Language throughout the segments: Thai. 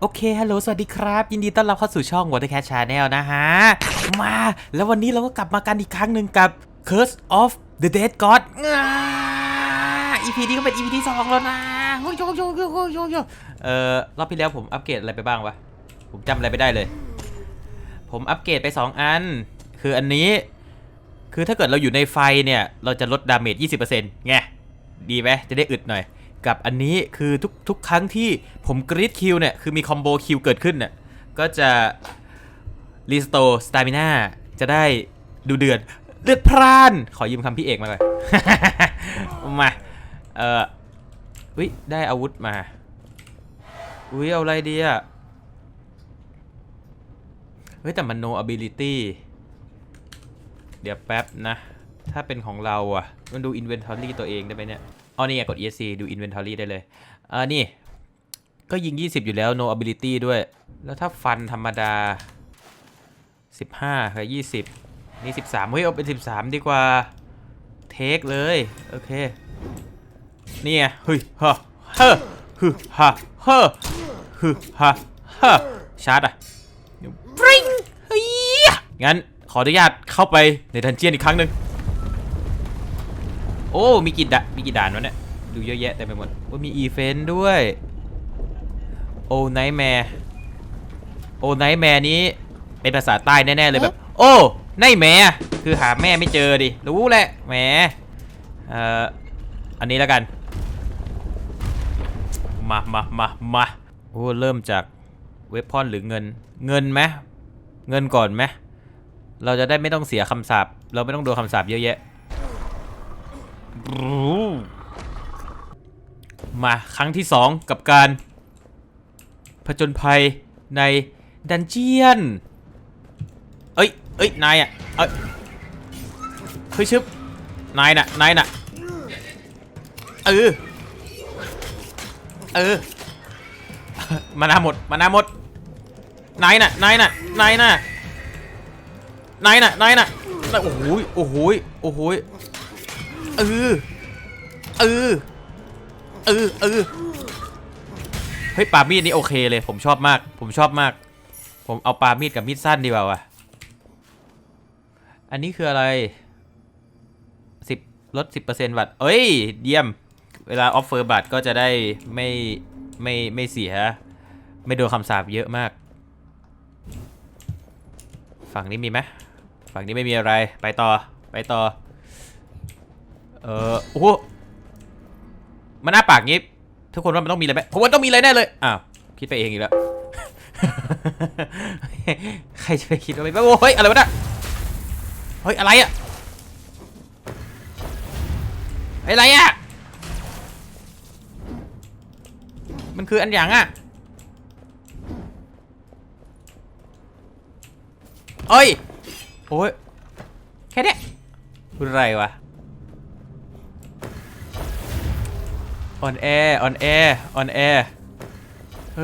โอเค ฮัลโหล สวัสดีครับ ยินดีต้อนรับเข้าสู่ช่อง Watercat Channel นะฮะ มา แล้ววันนี้เราก็กลับมากันอีกครั้งหนึ่งกับ Curse of the Dead God อ่า EP นี้ก็เป็น EP ที่สองแล้วนะโยโยโยโยโยโยโยเอ่อรอบที่แล้วผมอัปเกรดอะไรไปบ้างวะ ผมจำอะไรไม่ได้เลย ผมอัปเกรดไป 2 อัน คืออันนี้ คือถ้าเกิดเราอยู่ในไฟเนี่ย เราจะลดดาเมจ 20%ไง ดีไหมจะได้อึดหน่อย กับอันนี้คือทุกทุกครั้งที่ผมกรีดคิวเนี่ย คือมีคอมโบคิวเกิดขึ้นเนี่ยก็จะรีสโตสตามิน่าจะได้ดูเดือดเลือดพราน ขอยืมคำพี่เอกมาเลยมา เอ่ออุ้ยได้อาวุธมา อุ้ยเอาอะไรดีอะเฮ้ยแต่มัน no ability เดี๋ยวแป๊บนะ ถ้าเป็นของเราอะ มันดู inventory ตัวเองได้ไหมเนี่ย อ๋อนี่ไงกด ESC ดู inventory ได้เลย อ่านี่ ก็ยิง 20 อยู่แล้ว no ability ด้วย แล้วถ้าฟันธรรมดา 15กับ20 นี่ 13 เฮ้ย เอาเป็น 13 ดีกว่า เทคเลย โอเค นี่ไงเฮ้ยฮะเฮ้ฮึฮะเฮ้ฮึฮะเฮ้ชาร์จอะปริงเฮ้ยงั้นขออนุญาตเข้าไปในดันเจียนอีกครั้งหนึ่ง อ้ มีกี่ด่านมีกี่ด่านวะเนี่ย ดูเยอะแยะเต็มไปหมดว่ามีอีเฟนต์ด้วย โอ้ไนท์แมร์ โอ้ไนท์แมร์นี้ เป็นภาษาใต้แน่ๆเลยแบบ โอ้ไนท์แมร์คือหาแม่ไม่เจอดิ รู้แหละแหมเอ่อ อันนี้แล้วกัน มามามามาโอ้ เริ่มจากเวพอนหรือเงิน เงินไหมเงินก่อนไหมเราจะได้ไม่ต้องเสียคำสาปเราไม่ต้องโดนคำสาปเยอะแยะ มาครั้งที่สองกับการผจญภัยในดันเจียน เอ้ย เอ้ย นายอะ เอ้ย เฮ้ยชึบ นายน่ะ นายน่ะ เออ เออ มานาหมด มานาหมด นายน่ะ นายน่ะ นายน่ะ นายน่ะ นายน่ะ โอ้โหยโอ้โหยโอ้โหย เออเออเออเออเฮ้ยปามีดนี่โอเคเลย ผมชอบมาก ผมชอบมาก ผมเอาปามีดกับมีดสั้นดีกว่าว่ะอันนี้คืออะไรสิบลดสิบเปอร์เซ็นต์บัตรเอ้ย เยี่ยม เวลาออฟเฟอร์บัตรก็จะได้ไม่ไม่ไม่เสีย ไม่โดนคำสาปเยอะมาก ฝั่งนี้มีไหมฝั่งนี้ไม่มีอะไร ไปต่อ ไปต่อ เออโอ้โหมันอ้าปากงี้ ทุกคนว่ามันต้องมีอะไรไหมผมว่าต้องมีอะไรแน่เลยอ้าวคิดไปเองอีกแล้ว ใครจะไปคิดว่าไม่โอ้ยอะไรวะเนี่ยเฮ้ยอะไรอะอะไรอะมันคืออันอย่างอะเอ้ยโอ้ยแค่เนี้ยคุณอะไรวะ ออนแอร์ออนแอร์ออนแอร์เอ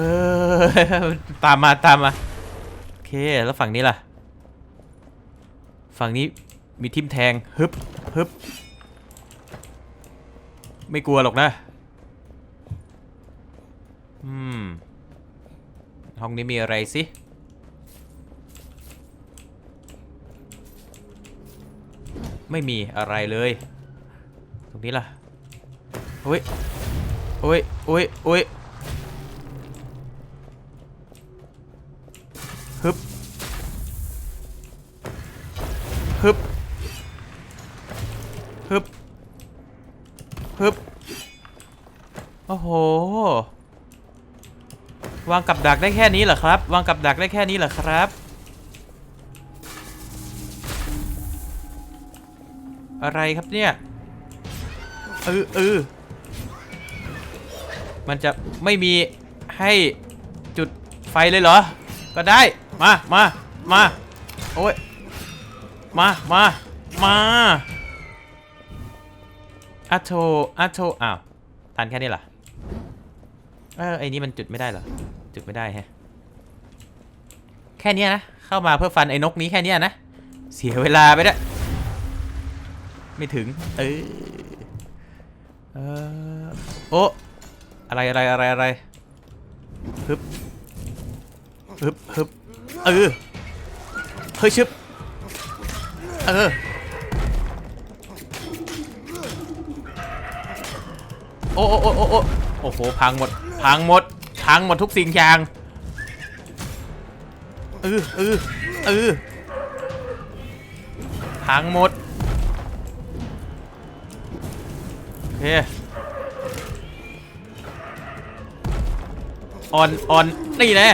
อตามมาตามมาโอเคแล้วฝั่งนี้ล่ะ ฝั่งนี้มีทิมแทงฮึบฮึบไม่กลัวหรอกนะอืมห้องนี้มีอะไรสิไม่มีอะไรเลย ตรงนี้ล่ะโอ้ย อ้ยโอ้ยโอ้ยฮึบฮึบฮึบฮึบโอ้โห วางกับดักได้แค่นี้เหรอครับ วางกับดักได้แค่นี้เหรอครับ อะไรครับเนี่ยเออเออ มันจะไม่มีให้จุดไฟเลยเหรอ ก็ได้ มา มา มา โอ้ย มา มา มาอัโทอัโทอ้าว ทันแค่นี้เหรอ เออ ไอ้นี่มันจุดไม่ได้เหรอ จุดไม่ได้แฮะ แค่นี้นะ เข้ามาเพื่อฟันไอ้นกนี้แค่นี้นะ เสียเวลาไปแล้วไม่ถึง เออ เออ โอ้ อะไรอะไรอะไรอะไรฮึบฮึบฮึบเออเฮ้ยชึบเออโอ้โอ้โอ้โอ้โอ้โอ้โหพังหมดพังหมดพังหมดทุกสิ่งอย่างเออเออเออพังหมดโอเค ออนออนนี่แน่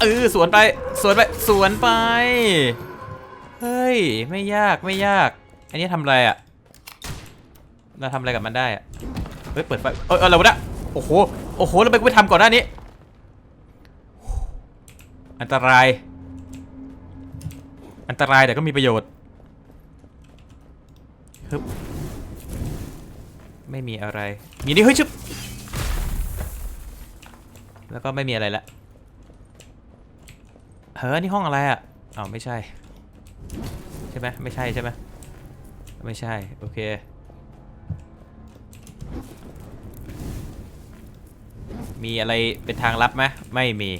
เออสวนไปสวนไปสวนไป เฮ้ย ไม่ยากไม่ยาก อันนี้ทำอะไรอะเราทำอะไรกับมันได้อะเฮ้ยเปิดไฟเออเอออะไรวะเนี่ยโอ้โหโอ้โหแล้วไปกูไปทำก่อนหน้านี้ อันตราย อันตรายแต่ก็มีประโยชน์ฮึบ ไม่มีอะไร มีนี่เฮ้ยชึบแล้วก็ไม่มีอะไรละเฮ้ยนี่ห้องอะไรอะอ้าวไม่ใช่ ใช่ไหมไม่ใช่ใช่ไหมไม่ใช่ โอเคมีอะไรเป็นทางลับไหมไม่มี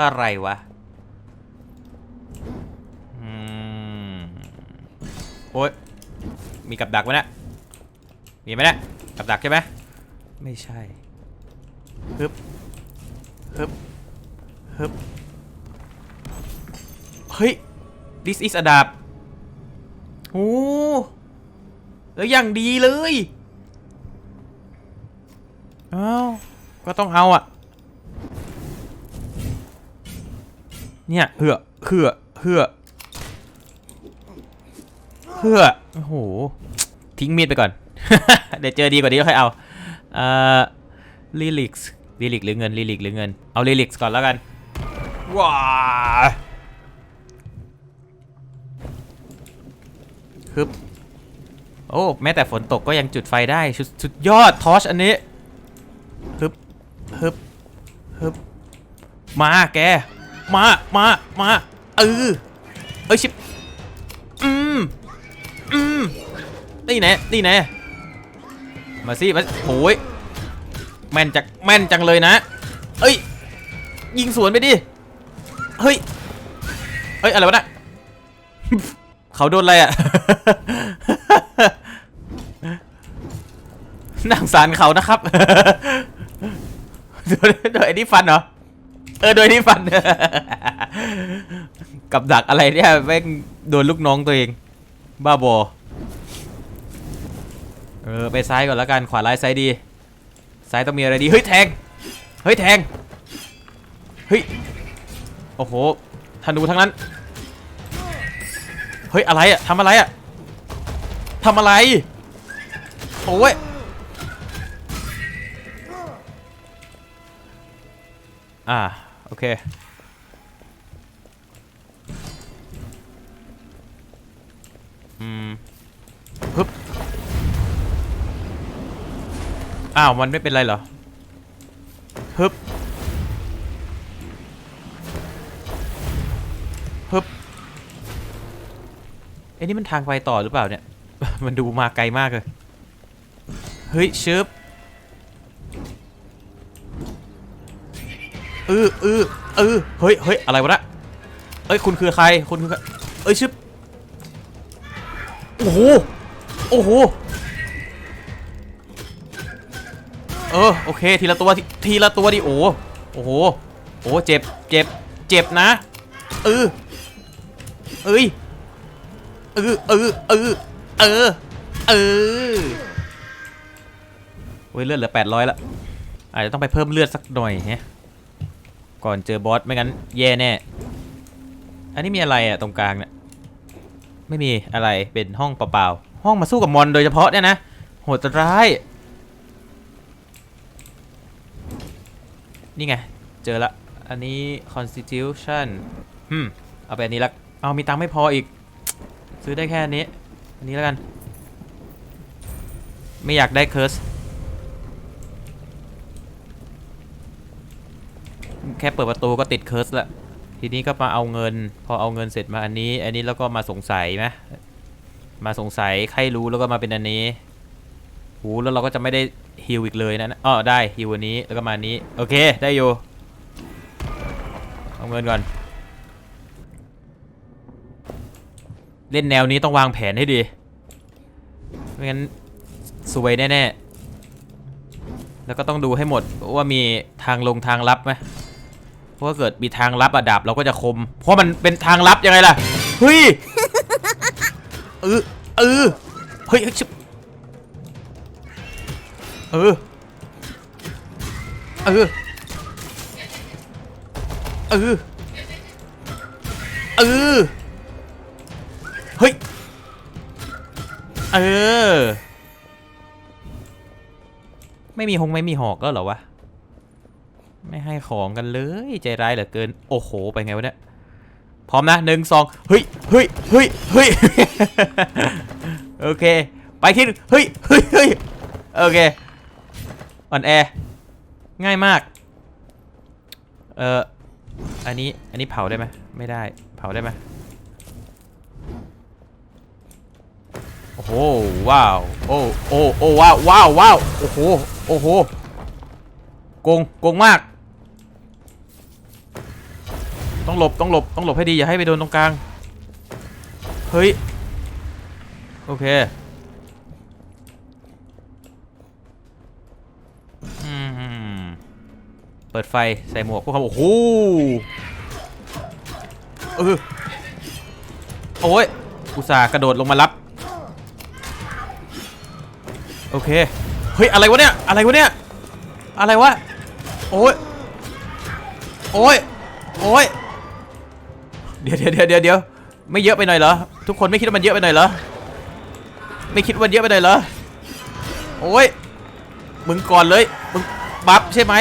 อะไรวะอืมโอ้ยมีกับดักไหมเนะ มีไหมเนะกับดักใช่ไหมไม่ใช่ฮึบฮึบฮึบเฮ้ย this is a ดาบโอ้แล้วอย่างดีเลยอ้าวก็ต้องเอาอะ เนี่ยเหือเหือเหือเหือโอ้โห ทิ้งมีดไปก่อน เดี๋ยวเจอดีกว่านี้ก็ค่อยเอาเอ่อลิลิกส์ลิลิกหรือเงินลิลิกหรือเงิน เอาลิลิกส์ก่อนแล้วกัน ว้าฮึบโอ้ แม้แต่ฝนตกก็ยังจุดไฟได้สุดสุดยอด ทอชอันนี้ฮึบฮึบฮึบมาแก มา มา มา เออ เอ้ยชิบ อืม อืม นี่แน่นี่แน่ มาสิมาโอ้ยแม่นจังแม่นจังเลยนะ เอ้ย ยิงสวนไปดิ เฮ้ย เฮ้ย อะไรวะน่ะเขาโดนอะไรอะนั่งสารเขานะครับโดยไอ้นี่ฟันเหรอ เออ โดยนี่ฟัน กับดักอะไรเนี่ยแม่งโดนลูกน้องตัวเอง บ้าบอ เออไปซ้ายก่อนแล้วกันขวาร้ายซ้ายดีซ้ายต้องมีอะไรดีเฮ้ยแทงเฮ้ยแทงเฮ้ยโอ้โหธนูทั้งนั้นเฮ้ยอะไรอะทำอะไรอะทำอะไรโอ้ยอ่าโอเคอืมฮึบ อ้าว มันไม่เป็นไรเหรอฮึบฮึบไอ้นี่มันทางไปต่อหรือเปล่าเนี่ย มันดูมาไกลมากเลย เฮ้ยชึบเออเออเออเฮ้ยเฮ้ยอะไรวะนะเอ้ย คุณคือใคร คุณคือใครเอ้ยชึบโอ้โห โอ้โห เออโอเคทีละตัวทีทีละตัวดิโอ้โอ้โหโอ้เจ็บเจ็บเจ็บนะเออเอ้ยเออเออเออเออเออเว้ยเลือดเหลือ 800ละอาจจะต้องไปเพิ่มเลือดสักหน่อยฮะก่อนเจอบอสไม่งั้นแย่แน่ อันนี้มีอะไรอะตรงกลางเนี่ยไม่มีอะไรเป็นห้องเปล่าๆห้องมาสู้กับมอนโดยเฉพาะเนี่ยนะโหดร้าย นี่ไง เจอละ อันนี้ constitution อืม เอาไปอันนี้ละ เอามีตังค์ไม่พออีก ซื้อได้แค่อันนี้ อันนี้แล้วกัน ไม่อยากได้เคิร์สแค่เปิดประตูก็ติดเคิร์สละ ทีนี้ก็มาเอาเงิน พอเอาเงินเสร็จมาอันนี้ อันนี้แล้วก็มาสงสัยไหมมาสงสัยใครรู้แล้วก็มาเป็นอันนี้ หูแล้วเราก็จะไม่ได้ ฮิวอีกเลยนะอ๋อได้ฮิววันนี้แล้วก็มานี้ โอเค ได้อยู่เอาเงินก่อน เล่นแนวนี้ต้องวางแผนให้ดี ไม่งั้นสวยแน่ๆ แล้วก็ต้องดูให้หมดว่ามีทางลงทางลับไหมเพราะว่าเกิดมีทางลับอะดาบเราก็จะคม เพราะมันเป็นทางลับยังไงล่ะ เฮ้ยเออเออเฮ้ย เออ เออ เออ เออ เฮ้ย เออ ไม่มีหงไม่มีหอกแล้วเหรอวะ ไม่ให้ของกันเลย ใจร้ายเหลือเกิน โอ้โห ไปไงวะเนี่ย พร้อมนะหนึ่งสองเฮ้ย เฮ้ย เฮ้ย เฮ้ย โอเค ไปที่หนึ่งเฮ้ย เฮ้ย เฮ้ย โอเค อ่อนแอ ง่ายมาก เอ่อ อันนี้ อันนี้เผาได้ไหมไม่ได้ เผาได้ไหมโอ้โห ว้าว โอ้ โอ้ โอ้ ว้าว ว้าว ว้าว โอ้โห โอ้โห โกง โกงมาก ต้องหลบ ต้องหลบ ต้องหลบให้ดี อย่าให้ไปโดนตรงกลาง เฮ้ย โอเค อืม เปิดไฟใส่หมวกพวกเขาโอ้โหเออโอ้ยอุตส่าห์กระโดดลงมารับ โอเค เฮ้ย อะไรวะเนี่ย อะไรวะเนี่ย อะไรวะ โอ้ย โอ้ย โอ้ย เดี๋ยวเดี๋ยวเดี๋ยวเดี๋ยวเดี๋ยวไม่เยอะไปหน่อยเหรอ ทุกคนไม่คิดว่ามันเยอะไปหน่อยเหรอ ไม่คิดว่าเยอะไปหน่อยเหรอ โอ้ย มึงก่อนเลย มึงบัฟใช่ไหม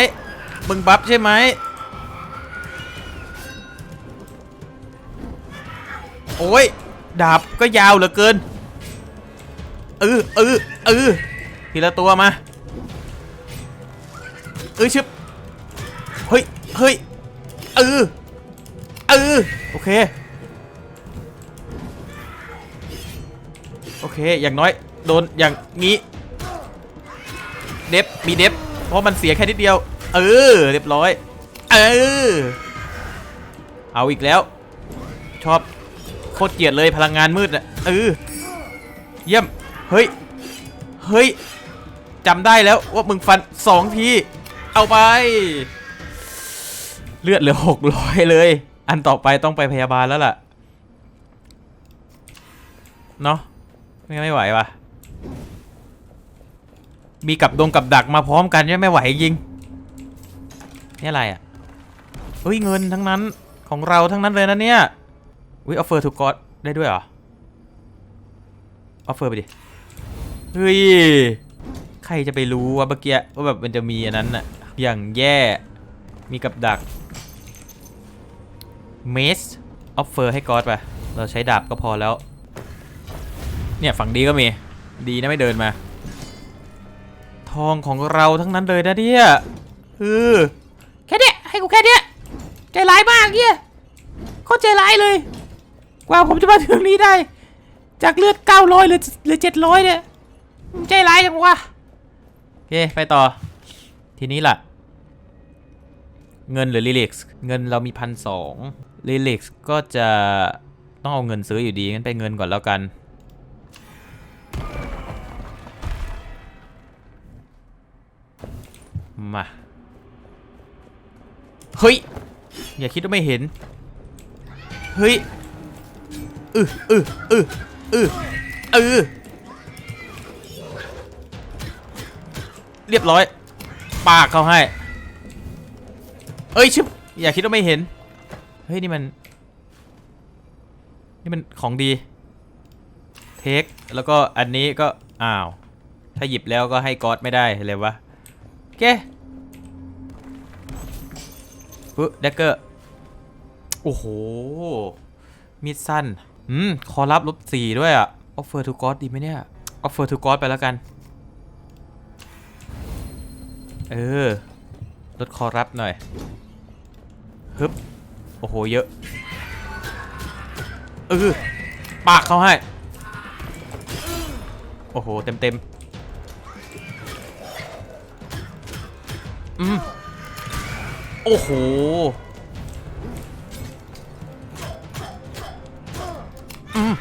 มึงบัฟใช่ไหมโอ้ยดาบก็ยาวเหลือเกินเออเออเออทีละตัวมาเออชึบเฮ้ยเฮ้ยเออเออโอเคโอเค อย่างน้อย โดนอย่างงี้ เด็บมีเด็บเพราะมันเสียแค่นิดเดียว เออ เรียบร้อย เออ เอาอีกแล้ว ชอบโคตรเกลียดเลยพลังงานมืดอะเออ เยี่ยม เฮ้ย เฮ้ยจำได้แล้วว่ามึงฟันสองที เอาไป เลือดเหลือหกร้อยเลย อันต่อไปต้องไปพยาบาลแล้วล่ะ เนาะไม่ไม่ไหวว่ะมีกับดงกับดักมาพร้อมกันยังไม่ไหวจริง นี่อะไรอะเฮ้ยเงินทั้งนั้นของเราทั้งนั้นเลยนะเนี่ยวิออฟเฟอร์ทูกอดได้ด้วยเหรอออฟเฟอร์ไปดิเฮ้ยใครจะไปรู้ว่าเมื่อกี้ว่าแบบมันจะมีอันนั้นน่ะอย่างแย่มีกับดักเมสออฟเฟอร์ให้กอดไปเราใช้ดาบก็พอแล้ว เนี่ยฝั่งดีก็มีดีนะไม่เดินมา ทองของเราทั้งนั้นเลยนะเนี่ยเออ ให้กูแค่เนี้ยใจร้ายมากเนี่ยโคตรใจร้ายเลย กว่าผมจะมาถึงนี้ได้ จากเลือด900เหลือเหลือ700เนี่ยใจร้ายจังวะโอเคไปต่อ ทีนี้ล่ะ เงินหรือลิลิกส์เงินเรามีพันสองลิลิกส์ก็จะต้องเอาเงินซื้ออยู่ดีงั้นไปเงินก่อนแล้วกันมา เฮ้ย อย่าคิดว่าไม่เห็น เฮ้ยอืออืออืออืออือเรียบร้อย ปากเขาให้ เอ้ยชิบอย่าคิดว่าไม่เห็น เฮ้ย นี่มัน นี่มันของดี เทค แล้วก็อันนี้ก็ อ้าว ถ้าหยิบแล้วก็ให้ก๊อตไม่ได้เลยวะ โอเค ปึ๊บเดกเกอร์ โอ้โห มีดสั้น อืม คอรับลบสี่ด้วยอะออฟเฟอร์ทูกอ d ดีไหมเนี่ย ออฟเฟอร์ทูกอ d ไปแล้วกัน เออ ลดคอรับหน่อย ฮึบ โอ้โห เยอะ เออ ปากเขาให้ โอ้โห เต็มเต็มอืม โอ้โห อืม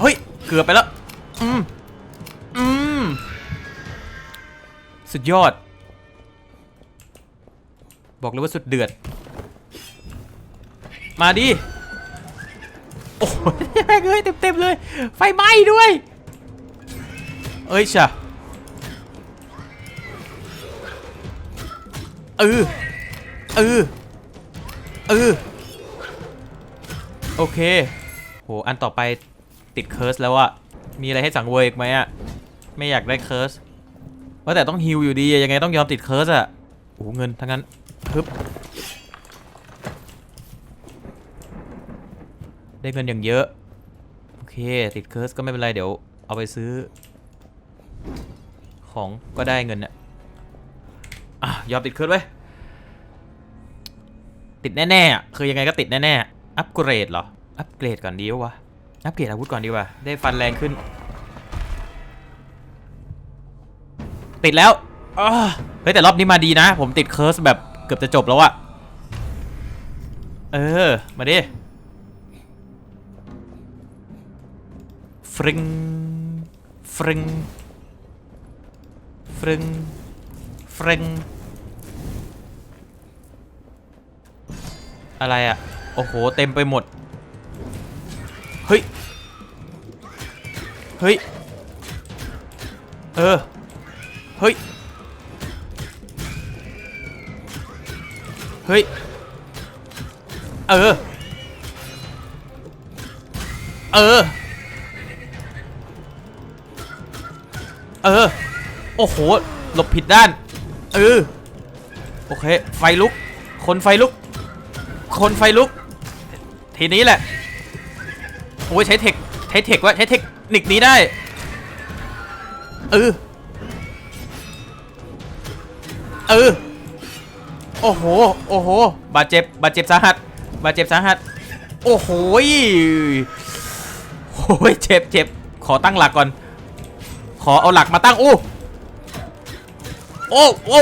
เฮ้ย เกือบไปแล้ว อืม อืม สุดยอด บอกเลยว่าสุดเดือด มาดิ โอ้ยแม่งเอ้ยเต็มๆเลย ไฟไหม้ด้วย เอ้ยชะ เออเออเออโอเคโหอันต่อไปติดเคิร์สแล้วอะมีอะไรให้สังเวยอีกไหมอะไม่อยากได้เคิร์สว่าแต่ต้องฮิวอยู่ดียังไงต้องยอมติดเคิร์สอะโอ้เงินทั้งนั้นฮึบได้เงินอย่างเยอะ โอเค ติดเคิร์สก็ไม่เป็นไร เดี๋ยวเอาไปซื้อ ของก็ได้เงินเนี่ย อะยอมติดเคิร์สไว้ติดแน่ๆอะคือยังไงก็ติดแน่ๆอัปเกรดเหรอ อัปเกรดก่อนดีวะ อัปเกรดอาวุธก่อนดีว่าได้ฟันแรงขึ้น ติดแล้วเฮ้ยแต่รอบนี้มาดีนะ ผมติดเคิร์สแบบเกือบจะจบแล้วอะเออ มาดิฟริงฟริงฟริง ฟริงอะไรอะ โอ้โห เต็มไปหมด เฮ้ย เฮ้ย เออ เฮ้ย เฮ้ย เออ เออ เออ โอ้โห หลบผิดด้าน เออโอเค ไฟลุก คนไฟลุก คนไฟลุก ทีนี้แหละ โอ้ยใช้เทค ใช้เทคว่าใช้เทคนิคนี้ได้ เออ เออ โอ้โห โอ้โห บาดเจ็บ บาดเจ็บสาหัส บาดเจ็บสาหัส โอ้โหยโอ้ยเจ็บเจ็บขอตั้งหลักก่อน ขอเอาหลักมาตั้ง โอ้ โอ้โอ้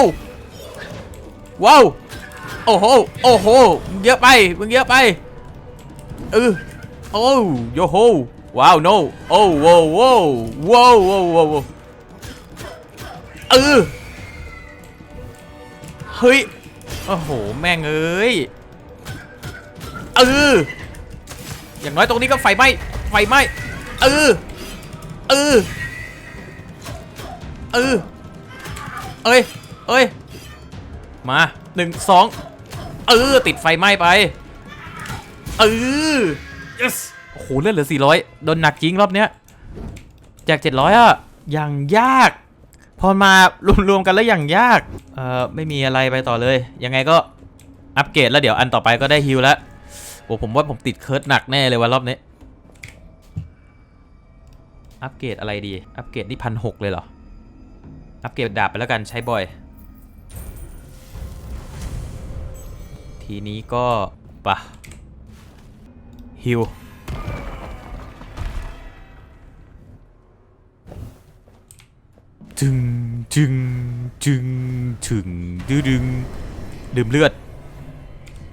ว้าวโอ้โหโอ้โหมึงเยอะไปมึงเยอะไปเออโอ้โยโฮว้าว no โอ้โว้โว้โว้โว้โว้โว้เออเฮ้ยโอ้โหแม่งเอ้ยเอออย่างน้อยตรงนี้ก็ไฟไหม้ไฟไหม้เออเออเออ เอ้ย เอ้ย มาหนึ่งสองเออ ติดไฟไหม้ไป เออ yes โอ้โห เลือดเหลือ 400 โดนหนักจริงรอบเนี้ยจาก 700อะอย่างยาก พอมารวมๆกันแล้วอย่างยาก เอ่อ ไม่มีอะไรไปต่อเลย ยังไงก็อัปเกรดแล้วเดี๋ยวอันต่อไปก็ได้ฮิลแล้วโอ้ผมว่าผมติดเคิร์ดหนักแน่เลยวันรอบนี้ อัปเกรดอะไรดี อัปเกรดนี่พันหกเลยเหรอ อัปเกรดดาบไปแล้วกันใช้บ่อย ทีนี้ก็ปะฮิวจึงจึงจึงถึงดึดึงดื่มเลือด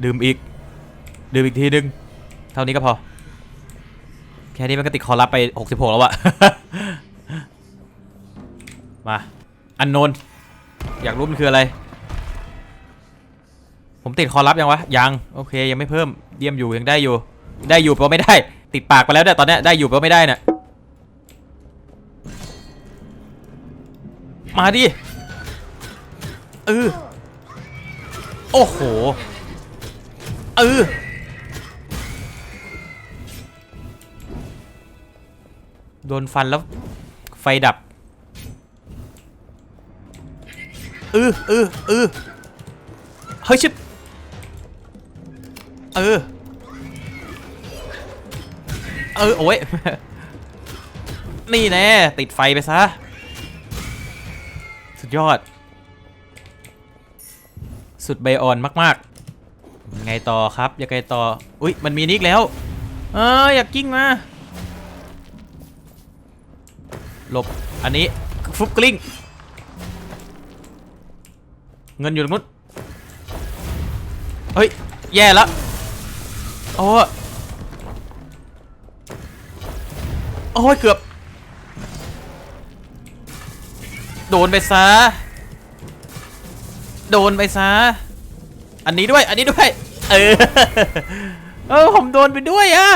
ดื่มอีก ดื่มอีกทีนึง เท่านี้ก็พอ แค่นี้มันก็ติดคอรับไป 66 แล้วอะ มา อันโนนอยากรู้มันคืออะไร ผมติดคอรับยังวะ ยัง โอเค ยังไม่เพิ่มเยี่ยมอยู่ยังได้อยู่ ได้อยู่แปลว่าไม่ได้ ติดปากไปแล้วเนี่ยตอนนี้ได้อยู่แปลว่าไม่ได้เนี่ยมาดิเออโอ้โหเออโดนฟันแล้วไฟดับ เออเออเออเฮ้ยชิบเออ เออ โอ้ย นี่แน่ติดไฟไปซะ สุดยอด สุดใบอ่อนมากๆไงต่อครับ อยังไงต่อ อุ้ยมันมีนิกแล้ว เออ อยากกิ้งมา หลบ อันนี้ฟุบกลิ้ง เงินอยู่ตรงนู้นเฮ้ย แย่แล้วโอ้โอ้ยเกือบ โดนไปซะ โดนไปซะ อันนี้ด้วย อันนี้ด้วย เออ เออผมโดนไปด้วยอะ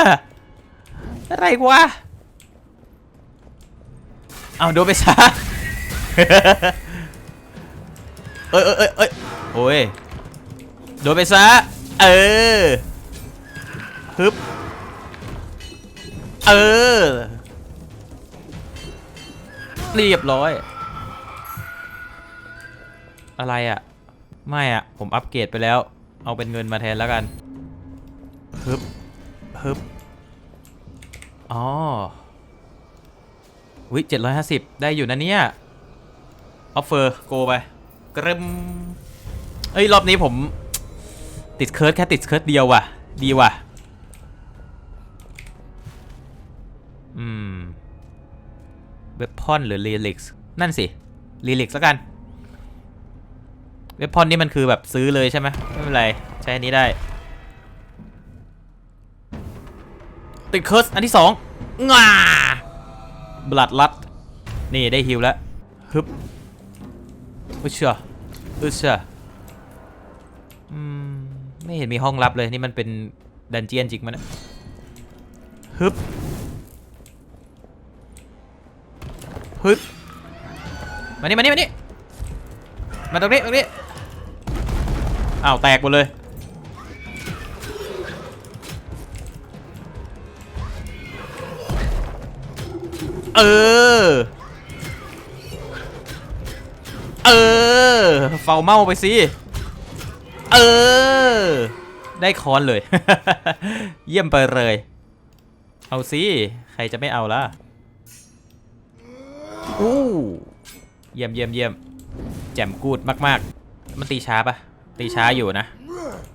อะไรวะ เอาโดนไปซะ เอ้ยเอ้ยเอ้ยเอ้ยโอ้ยโดนไปซะ เออฮึบเออ เรียบร้อย อะไรอะ่ะ ไม่อะ่ะ ผมอัปเกรดไปแล้ว เอาเป็นเงินมาแทนแล้วกันฮึบฮึบอ๋อวิเจ็ดร้อยห้าสิบได้อยู่นะเนี่ย ออฟเฟอร์ โกไป กรึมเอ้ย รอบนี้ผม ติดเคิร์ดแค่ติดเคิร์ดเดียวว่ะ ดีว่ะ อืมเวพอนหรือลีลิกส์นั่นสิลีลิกส์แล้วกัน เวพอนนี่มันคือแบบซื้อเลยใช่ไหมไม่เป็นไร ใช้อันนี้ได้ ติดเคิร์สอันที่สองงาบลัดลัด นี่ได้ฮิวแล้วฮึบอึเชื่อ อึเชื่ออืม ไม่เห็นมีห้องลับเลย นี่มันเป็นดันเจียนจริงมันยฮึบฮึบมานี่มานี่มานี่มาตรงนี้ตรงนี้อ้าวแตกหมดเลย เออ ฝ้าเมาไปสิ เออ ได้คอนเลย เยี่ยมไปเลย เอาสิ ใครจะไม่เอาล่ะอู้เยี่ยมเยี่ยมเยี่ยมแจ่มกูดมากๆ มันตีช้าปะตีช้าอยู่นะ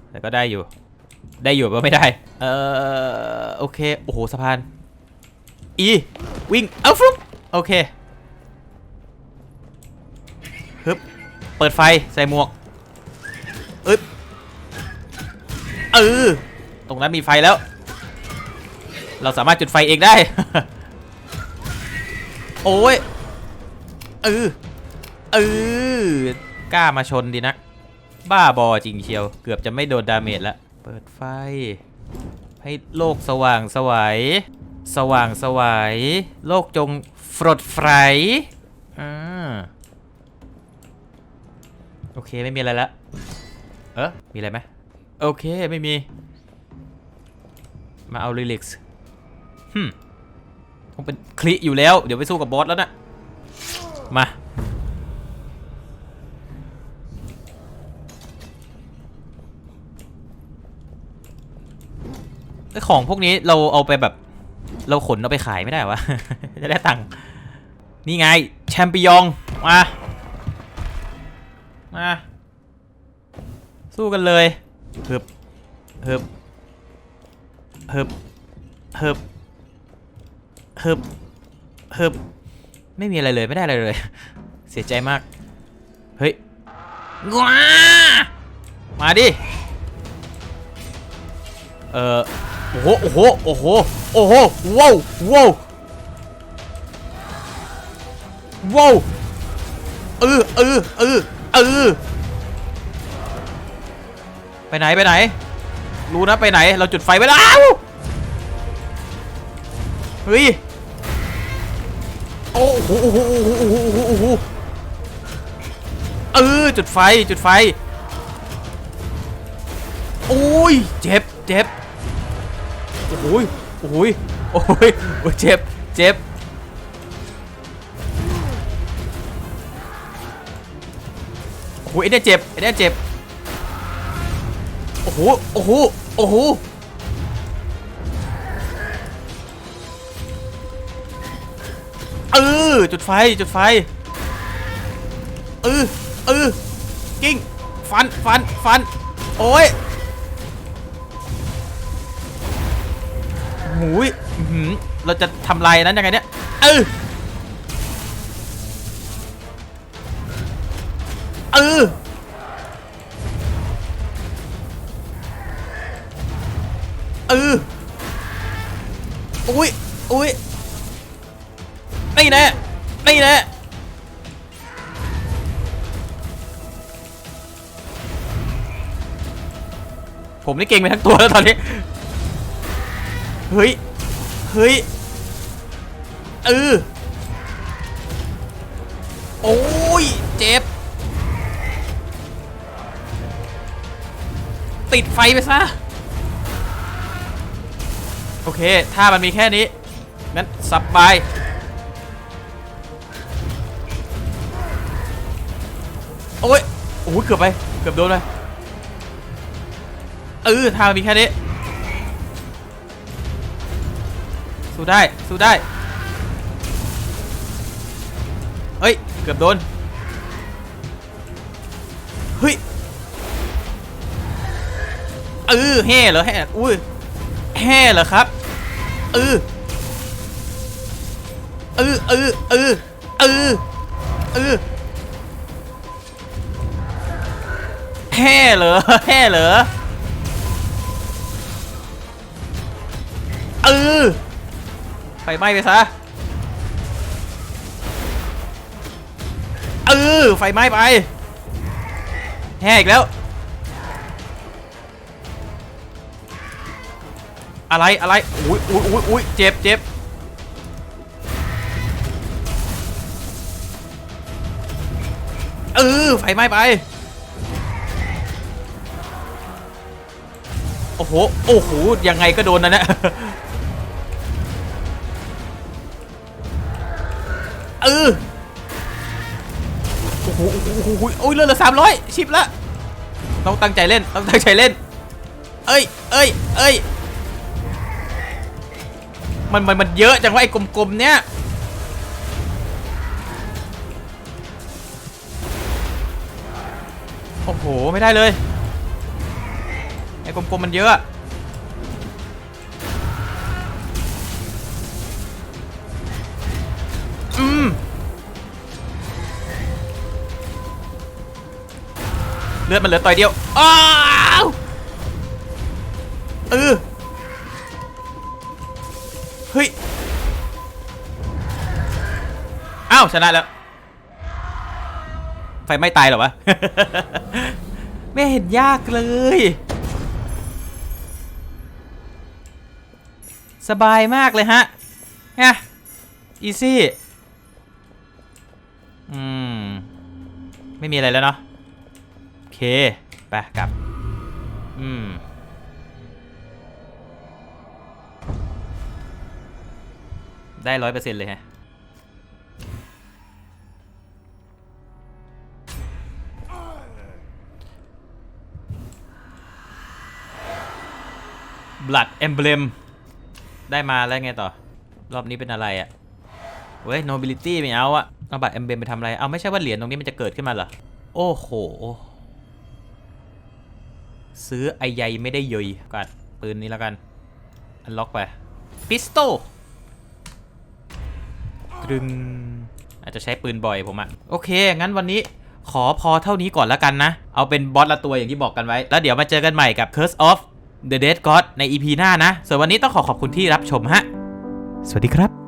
แต่ก็ได้อยู่ ได้อยู่ปะไม่ได้ เออโอเค โอ้โหสะพาน อี วิ่ง เอาฟลุ๊ปโอเคฮึบ ปิดไฟใส่หมวกอึ๊บเออตรงนั้นมีไฟแล้ว เราสามารถจุดไฟเองได้ โอ้ยเออเออกล้ามาชนดีนัก บ้าบอจริงเชียว เกือบจะไม่โดนดาเมจแล้ว เปิดไฟ ให้โลกสว่างสวัยสว่างสวัยโลกจงฟรดไฟอ่า โอเคไม่มีอะไรละเออมีอะไรไหมโอเคไม่มี มาเอาลิลิกส์ฮึมคงเป็นคลิอยู่แล้ว เดี๋ยวไปสู้กับบอสแล้วนะมาไอของพวกนี้เราเอาไปแบบ เราขนเอาไปขายไม่ได้วะ จะได้ตังค์นี่ไง แชมปิยอง มา มา สู้กันเลยฮึบฮึบฮึบฮึบฮึบฮึบไม่มีอะไรเลยไม่ได้อะไรเลย เสียใจมาก เฮ้ยว้ามาดิ เออโอ้โห โอ้โห โอ้โห โอ้โห ว้าวว้าวว้าวเออเออเออ เออไปไหนไปไหน รู้นะไปไหน เราจุดไฟไปแล้วเฮ้ยโอ้โหโอ้โหโอ้โหโอ้โหโอ้โหเออจุดไฟจุดไฟโอ้ยเจ็บเจ็บโอ้ยโอ้ยโอ้โหยโอ้ยเจ็บเจ็บ หไอ้เนี่ยเจ็บไอ้เนี่ยเจ็บ โอ้โห โอ้โห โอ้โห เออ จุดไฟ จุดไฟ เออ เออ กิ้ง ฟัน ฟัน ฟัน โอ้ยหูยอื้อหือเราจะทำลายนั้นยังไงเนี่ย เออ เออเอออุ้ยอุ้ยไม่แน่ไม่แน่ผมนี่เก่งไปทั้งตัวแล้วตอนนี้ เฮ้ย เฮ้ย เออ ติดไฟไปซะ โอเค ถ้ามันมีแค่นี้งั้นสับไปโอ้ยโอ้ยเกือบไป เกือบโดนเลยเออทางมีแค่นี้ สู้ได้ สู้ได้ เฮ้ย เกือบโดน เออแห่เหรอแห่อุ้ยแห่เหรอครับเออเออเออเออเออเออแห่เหรอแห่เหรอเออไฟไหม้ไปซะเออไฟไหม้ไปแห่อีกแล้ว อะไรอะไรอุ้ยอุ้ยอุ้ยอุ้ยเจ็บเจ็บเออไฟไหม้ไป โอ้โห โอ้โห ยังไงก็โดนนะเนี่ยเออโอ้โหโอ้โหโอ้โหโอ้ยเลือดเหลือสามร้อยชิปละต้องตั้งใจเล่น ต้องตั้งใจเล่น เอ้ย เอ้ย เอ้ย มันมันมันเยอะจังว่าไอ้กลมๆเนี้ยโอ้โห ไม่ได้เลยไอ้กลมๆมันเยอะอืมเลือดมันเหลือต่อยเดียวอ้าวเออาวชนะแล้ว ไฟไม่ตายหรอวะ ไม่เห็นยากเลย สบายมากเลยฮะเนี่ยอีซี่ อืม ไม่มีอะไรแล้วเนาะ โอเค ไปกลับ อืมได้ร้อยเปอร์เซ็นต์เลยฮะ Blood Emblem ได้มาแล้วไงต่อ รอบนี้เป็นอะไรอะ่ะเว้ย nobility ไม่เอาอะเอาบัตร Emblem ไปทำอะไร เอาไม่ใช่ว่าเหรียญตรงนี้มันจะเกิดขึ้นมาเหรอ โอ้โห ซื้อไอใยไม่ได้ยยกัดปืนนี้แล้วกันอันล็อกไปพิสโตตรึงอาจจะใช้ปืนบ่อยผมอะโอเค งั้นวันนี้ขอพอเท่านี้ก่อนแล้วกันนะ เอาเป็นบอสละตัวอย่างที่บอกกันไว้ แล้วเดี๋ยวมาเจอกันใหม่กับ Curse of the Dead God ใน EP หน้านะ ส่วนวันนี้ต้องขอขอบคุณที่รับชมฮะ สวัสดีครับ